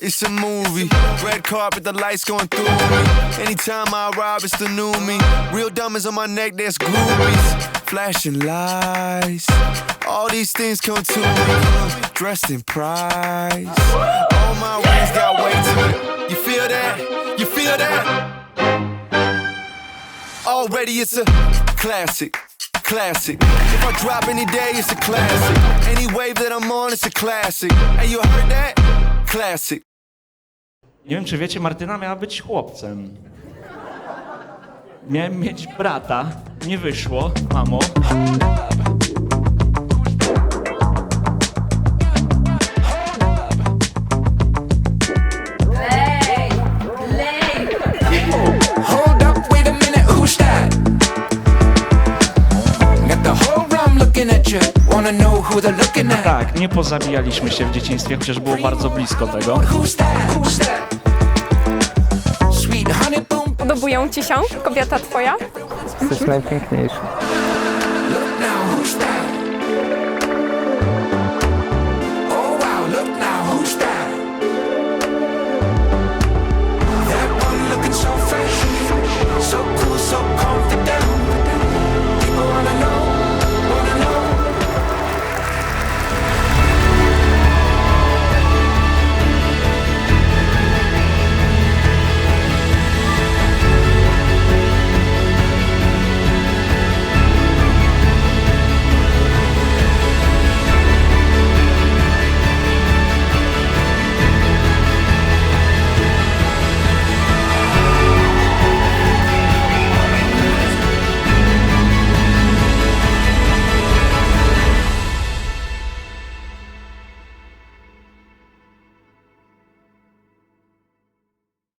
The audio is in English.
it's a movie. Red carpet, the lights going through me. Anytime I arrive, it's the new me. Real diamonds on my neck, that's groupies. Flashing lights. All these things come to me. Dressed in pride. All my wings got weight to it. You feel that? You feel that? Already it's a classic, classic. If I drop any day, it's a classic. Any wave that I'm on, it's a classic. Hey, you heard that? Classic. Nie wiem, czy wiecie, Martyna miała być chłopcem. Miałem mieć brata. Nie wyszło, mamo. Wanna know who they're looking at? Tak, nie pozabijaliśmy się w dzieciństwie, chociaż było bardzo blisko tego. Who's that? Who's that? Sweet honey boom. Podobują ci się kobieta twoja? Jesteś najpiękniejszy.